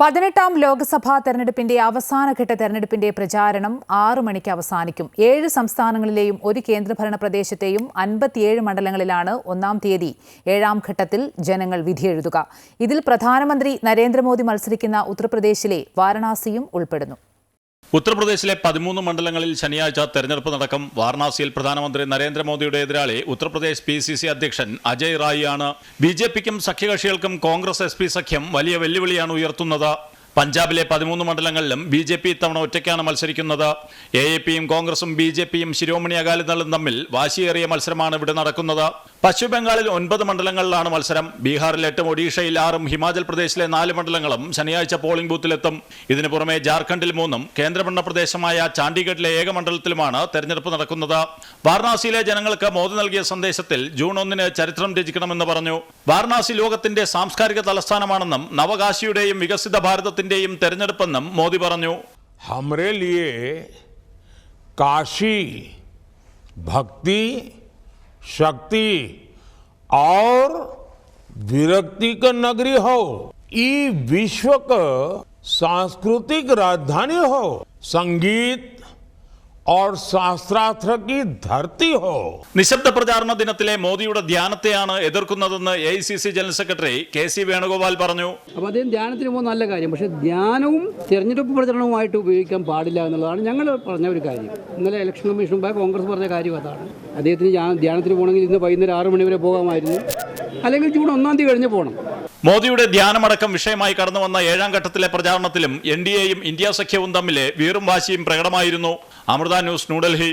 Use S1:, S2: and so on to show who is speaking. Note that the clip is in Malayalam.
S1: പതിനെട്ടാം ലോക്സഭാ തെരഞ്ഞെടുപ്പിന്റെ അവസാനഘട്ട തെരഞ്ഞെടുപ്പിന്റെ പ്രചാരണം ആറു മണിക്ക് അവസാനിക്കും. ഏഴ് സംസ്ഥാനങ്ങളിലെയും ഒരു കേന്ദ്രഭരണ പ്രദേശത്തെയും അൻപത്തിയേഴ് മണ്ഡലങ്ങളിലാണ് ഒന്നാം തീയതി ഏഴാം ഘട്ടത്തിൽ ജനങ്ങൾ വിധിയെഴുതുക. ഇതിൽ പ്രധാനമന്ത്രി നരേന്ദ്രമോദി മത്സരിക്കുന്ന ഉത്തർപ്രദേശിലെ വാരണാസിയും ഉൾപ്പെടുന്നു.
S2: ഉത്തർപ്രദേശിലെ പതിമൂന്ന് മണ്ഡലങ്ങളിൽ ശനിയാഴ്ച തെരഞ്ഞെടുപ്പ് നടക്കും. വാരണാസിയിൽ പ്രധാനമന്ത്രി നരേന്ദ്രമോദിയുടെ എതിരാളി ഉത്തർപ്രദേശ് പി സി സി അധ്യക്ഷൻ അജയ് റായിയാണ്. ബി ജെ പിക്കും സഖ്യകക്ഷികൾക്കും കോൺഗ്രസ് എസ് പി സഖ്യം വലിയ വെല്ലുവിളിയാണ് ഉയർത്തുന്നത്. പഞ്ചാബിലെ പതിമൂന്ന് മണ്ഡലങ്ങളിലും ബി ജെ പി ഇത്തവണ ഒറ്റയ്ക്കാണ് മത്സരിക്കുന്നത്. എ എ പിയും കോൺഗ്രസും ബി ജെ പിയും ശിരോമണി അകാലിദളും തമ്മിൽ വാശിയേറിയ മത്സരമാണ് ഇവിടെ നടക്കുന്നത്. പശ്ചിമ ബംഗാളിൽ ഒൻപത് മണ്ഡലങ്ങളിലാണ് മത്സരം. ബീഹാറിൽ എട്ടും ഒഡീഷയിൽ ആറും ഹിമാചൽ പ്രദേശിലെ നാല് മണ്ഡലങ്ങളും ശനിയാഴ്ച പോളിംഗ് ബൂത്തിലെത്തും. ഇതിനു പുറമെ ജാർഖണ്ഡിൽ മൂന്നും കേന്ദ്രഭരണ പ്രദേശമായ ചാണ്ഡീഗഡിലെ ഏക മണ്ഡലത്തിലുമാണ് തെരഞ്ഞെടുപ്പ് നടക്കുന്നത്. വാരണാസിയിലെ ജനങ്ങൾക്ക് മോദി നൽകിയ സന്ദേശത്തിൽ ജൂൺ ഒന്നിന് ചരിത്രം രചിക്കണമെന്ന് പറഞ്ഞു. വാരണാസി ലോകത്തിന്റെ സാംസ്കാരിക തലസ്ഥാനമാണെന്നും നവകാശിയുടെയും വികസിത ഭാരതത്തിന്റെയും തെരഞ്ഞെടുപ്പെന്നും മോദി പറഞ്ഞു
S3: हमारे लिए काशी भक्ति शक्ति और विरक्ति का नगरी हो ई विश्व का सांस्कृतिक राजधानी हो संगीत ഓർ ശാസ്ത്രാർത്ഥക്ക് ധർത്തി ഹോ
S2: നിശബ്ദ പ്രചാരണ ദിനത്തിലെ മോദിയുടെ ധ്യാനത്തെയാണ് എതിർക്കുന്നതെന്ന് A C C general secretary K C Venugopal പറഞ്ഞു.
S4: അപ്പോൾ അദ്ദേഹം ധ്യാനത്തിന് പോകുന്ന നല്ല കാര്യം. പക്ഷേ ധ്യാനവും തിരഞ്ഞെടുപ്പ് പ്രചരണവുമായിട്ട് ഉപയോഗിക്കാൻ പാടില്ല എന്നുള്ളതാണ് ഞങ്ങൾ പറഞ്ഞ ഒരു കാര്യം. ഇന്നലെ ഇലക്ഷൻ കമ്മീഷൻ കമ്മീഷനുമായി കോൺഗ്രസ് പറഞ്ഞ കാര്യം അതാണ്. അദ്ദേഹത്തിന് ധ്യാനത്തിന് പോകണമെങ്കിൽ ഇന്ന് വൈകുന്നേരം ആറ് മണി വരെ പോകാമായിരുന്നു. അല്ലെങ്കിൽ ജൂൺ ഒന്നാം തീയതി കഴിഞ്ഞ് പോകണം.
S2: മോദിയുടെ ധ്യാനമടക്കം വിഷയമായി കടന്നു വന്ന ഏഴാം ഘട്ടത്തിലെ പ്രചാരണത്തിലും എൻ ഡി എയും ഇന്ത്യ സഖ്യവും തമ്മിലെ വീറും വാശിയും പ്രകടമായിരുന്നു. അമൃത ന്യൂസ് ന്യൂഡൽഹി.